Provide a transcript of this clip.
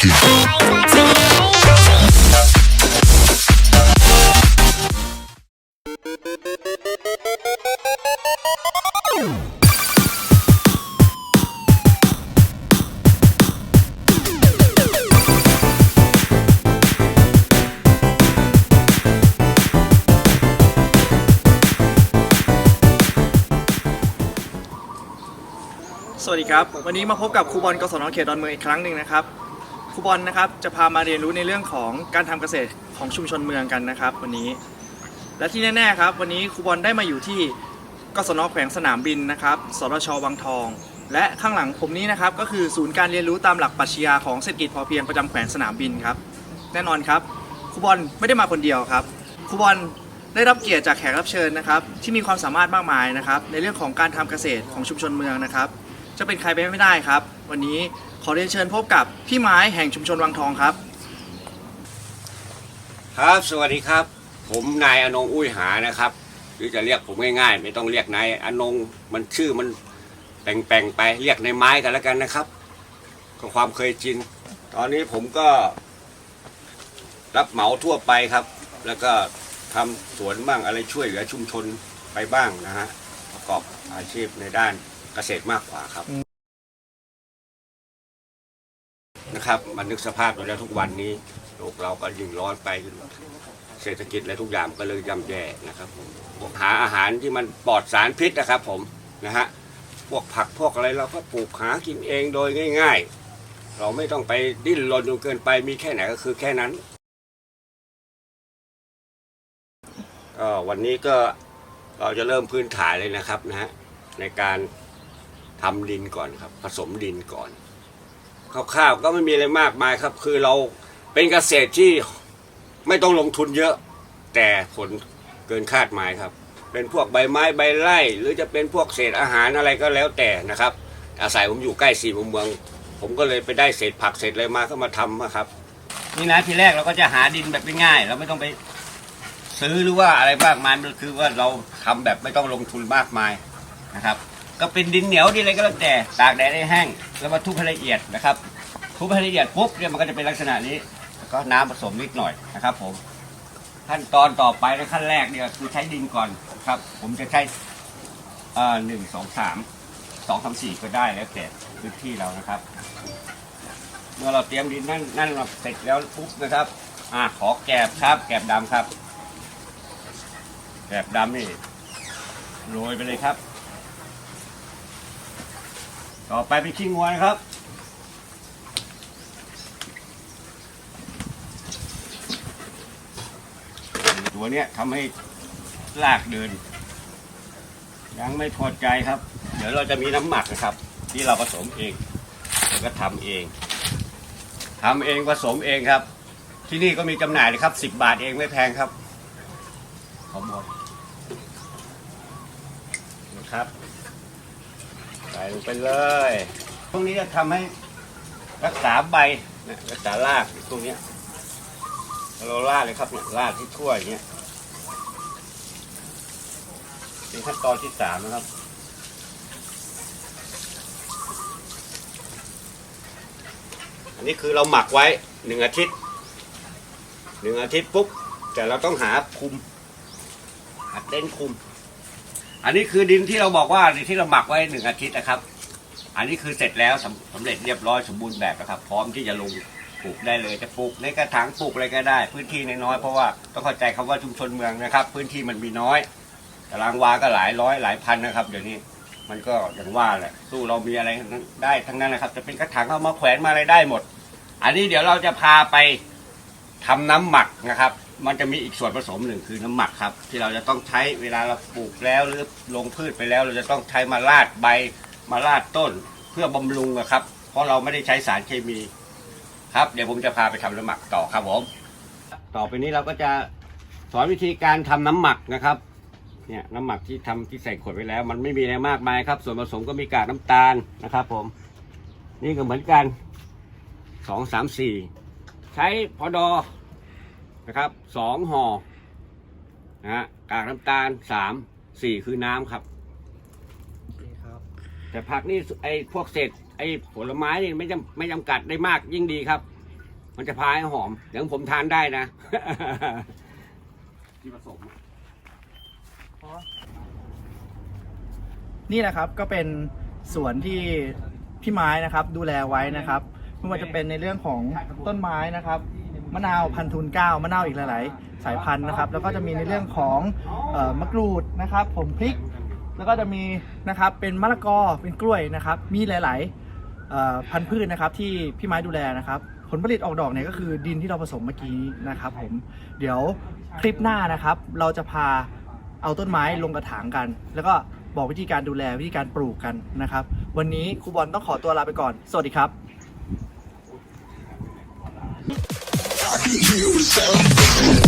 สวัสดีครับ วันนี้มาพบกับครูบอลกศนเขตดอนเมืองอีกครั้งหนึ่งนะครับ รูบอลนะครับจะพามาเรียนรู้ในเรื่องของการทำเกษตรของชุมชนเมืองกันนะครับวันนี้ และที่แน่ๆครับวันนี้ครูบอลได้มาอยู่ที่กศนแขวงสนามบินนะครับสรชวังทอง และข้างหลังผมนี้นะครับก็คือศูนย์การเรียนรู้ตามหลักปรัชญาของเศรษฐกิจพอเพียงประจำแขวงสนามบินครับแน่นอนครับครูบอลไม่ได้มาคนเดียวครับครูบอลได้รับเกียรติจากแขกรับเชิญนะครับที่มีความสามารถมากมายนะครับในเรื่องของการทำเกษตรของชุมชนเมืองนะครับ จะเป็นใครไปไม่ได้ครับ วันนี้ ขอเรียนเชิญพบกับพี่ไม้แห่งชุมชนวังทองครับ ครับสวัสดีครับ ผมนายอนงอุ้ยหานะครับหรือจะเรียกผมง่ายๆ ไม่ต้องเรียกนายอนงมันชื่อมันแปลงๆไปเรียกนายไม้กันแล้วกันนะครับ ก็ความเคยชินตอนนี้ผมก็รับเหมาทั่วไปครับ แล้วก็ทำสวนบ้างอะไรช่วยเหลือชุมชนไปบ้างนะฮะประกอบอาชีพในด้านเกษตรมากกว่าครับ นะครับ มันนึกสภาพเราแล้วทุกวันนี้โลกเราก็ยิ่งร้อนไปเศรษฐกิจและทุกอย่างก็เลยย่ำแย่นะครับผมพวกหาอาหารที่มันปลอดสารพิษนะครับ ผมนะฮะพวกผักพวกอะไรเราก็ปลูกหากินเองโดยง่าย ๆ เราไม่ต้องไปดิ้นรนจนเกินไปมีแค่ไหนก็คือแค่นั้นก็วันนี้ก็เราจะเริ่มพื้นฐานเลยนะครับนะฮะในการทำดินก่อนครับ ผสมดินก่อน คร่าวๆก็ไม่มีอะไรมากมายครับ คือเราเป็นเกษตรที่ไม่ต้องลงทุนเยอะ แต่ผลเกินคาดหมายครับ เป็นพวกใบไม้ใบไร่หรือจะเป็นพวกเศษอาหารอะไรก็แล้วแต่นะครับ อาศัยผมอยู่ใกล้สี่มุมเมือง ผมก็เลยไปได้เศษผักเศษอะไรมาก็มาทำนะครับ นี่นะทีแรกเราก็จะหาดินแบบง่ายๆเราไม่ต้องไปซื้อหรือว่าอะไรมากมายมันคือว่าเราทำแบบไม่ต้องลงทุนมากมายนะครับ ก็เป็นดินเหนียวดินอะไรก็แล้วแต่ตากแดดให้แห้งแล้วมาทุบให้ละเอียดนะครับ ทุบให้ละเอียดปุ๊บเนี่ยมันก็จะเป็นลักษณะนี้แล้วก็น้ำผสมนิดหน่อยนะครับ ผม ขั้นตอนต่อไปในขั้นแรกเนี่ยคือใช้ดินก่อนครับ ผมจะใช้หนึ่งสองสามสองสามสี่ก็ได้แล้วแต่พื้นที่เรานะครับ เมื่อเราเตรียมดินนั่นนั่นเราเสร็จแล้วปุ๊บนะครับอ่าขอแกบครับ แกบดำครับ แกบดำนี่โรยไปเลยครับ ต่อไปเป็นขี้งัวนะครับ ตัวเนี้ยทำให้ลากเดิน ยังไม่พอใจครับ เดี๋ยวเราจะมีน้ำหมักนะครับ ที่เราผสมเองแล้วก็ทำเองทำเองผสมเองครับ ที่นี่ก็มีจำหน่ายเลยครับสิบบาทเองไม่แพงครับขอหมดนะครับ ใส่ลงไปเลย พวกนี้จะทำให้รักษาใบนะรักษารากตรงนี้เราลาดเลยครับเนี่ยลาดที่ทั่วอย่างเงี้ยเป็นขั้นตอนที่สามนะครับอันนี้คือเราหมักไว้หนึ่งอาทิตย์หนึ่งอาทิตย์ปุ๊บแต่เราต้องหาคุมหาเต้นคุม อันนี้คือดินที่เราบอกว่าดินที่เราหมักไว้หนึ่งอาทิตย์นะครับ อันนี้คือเสร็จแล้วสำสำเร็จเรียบร้อยสมบูรณ์แบบนะครับ พร้อมที่จะลงปลูกได้เลยจะปลูกในกระถางปลูกอะไรก็ได้ พื้นที่น้อยๆเพราะว่าต้องเข้าใจคำว่าชุมชนเมืองนะครับ พื้นที่มันมีน้อยตารางวาก็หลายร้อยหลายพันนะครับ เดี๋ยวนี้มันก็อย่างว่าแหละสู้เรามีอะไรได้ทั้งนั้นนะครับ จะเป็นกระถางเอามาแขวนมาอะไรได้หมด อันนี้เดี๋ยวเราจะพาไปทำน้ำหมักนะครับ มันจะมีอีกส่วนผสมหนึ่งคือน้ำหมักครับ ที่เราจะต้องใช้เวลาเราปลูกแล้วหรือลงพืชไปแล้ว เราจะต้องใช้มาลาดใบมาลาดต้นเพื่อบำรุงนะครับ เพราะเราไม่ได้ใช้สารเคมีครับ เดี๋ยวผมจะพาไปทำน้ำหมักต่อครับผม ต่อไปนี้เราก็จะสอนวิธีการทำน้ำหมักนะครับเนี่ยน้ำหมักที่ทำที่ใส่ขวดไว้แล้ว มันไม่มีอะไรมากมายครับ ส่วนผสมก็มีกากน้ำตาลนะครับ ผม นี่ก็เหมือนกันสองสามสี่ใช้พอดอ นะครับสองห่อนะฮะกากน้ำตาลสามสี่คือน้ำครับแต่ผักนี่ไอ้พวกเศษไอ้ผลไม้นี่ไม่จำไม่จำกัดได้มากยิ่งดีครับ มันจะพาให้หอมอย่างผมทานได้นะ ที่ผสมนี่นะครับก็เป็นสวนที่พี่ไม้นะครับดูแลไว้นะครับไม่ว่าจะเป็นในเรื่องของต้นไม้นะครับ มะนาวพันธุ์ทุนเก้ามะนาวอีกหลาย ๆ สายพันธุ์นะครับ แล้วก็จะมีในเรื่องของเอ่อมะกรูดนะครับ ผมพริก แล้วก็จะมีนะครับเป็นมะละกอเป็นกล้วยนะครับ มีหลาย ๆ เอ่อพันธุ์พืชนะครับที่พี่ไม้ดูแลนะครับ ผลผลิตออกดอกเนี่ยก็คือดินที่เราผสมเมื่อกี้นะครับผมเดี๋ยวคลิปหน้านะครับ เราจะพาเอาต้นไม้ลงกระถางกัน แล้วก็บอกวิธีการดูแลวิธีการปลูกกันนะครับ วันนี้ครูบอลต้องขอตัวลาไปก่อน สวัสดีครับ do something.